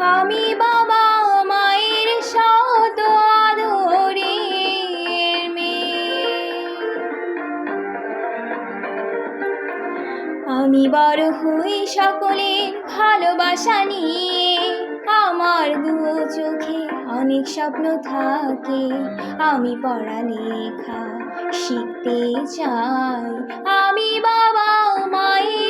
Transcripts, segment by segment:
আমি বাবা মায়ের সত আদরের মেয়ে। আমি বড় হই সকলের ভালোবাসা নিয়ে। আমার দু চোখে অনেক স্বপ্ন থাকে। আমি পড়ালেখা শিখতে চাই। আমি বাবা মায়ের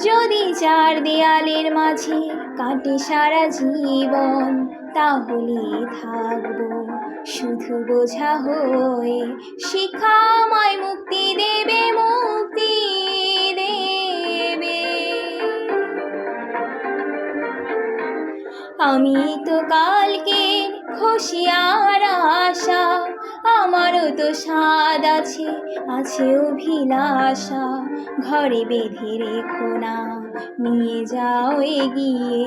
যদি চার দেয়ালের মাঝে কাটে সারা জীবন, তাহলে থাকব শুধু বোঝা হয়ে শিক্ষা আমায় মুক্তি দেবে আমি তো কালকে খুশিয়ার আশা, আমারও তো স্বাদ আছে আছে অভিলাষা। ঘরে বেঁধে রেখো না, নিয়ে যাও এগিয়ে।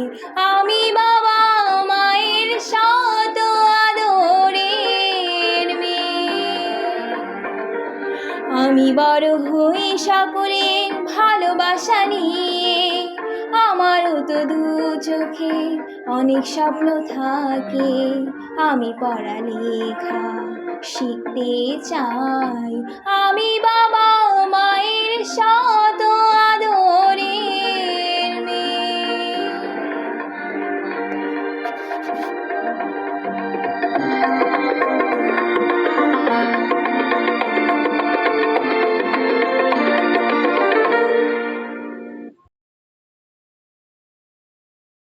আমি বাবা মায়ের শত আদরের মেয়ে। আমি বড় হই সকলে ভালোবাসা নিয়ে। তো দু চোখে অনেক স্বপ্ন থাকে। আমি পড়ালেখা শিখতে চাই। আমি বাবা মায়ের শত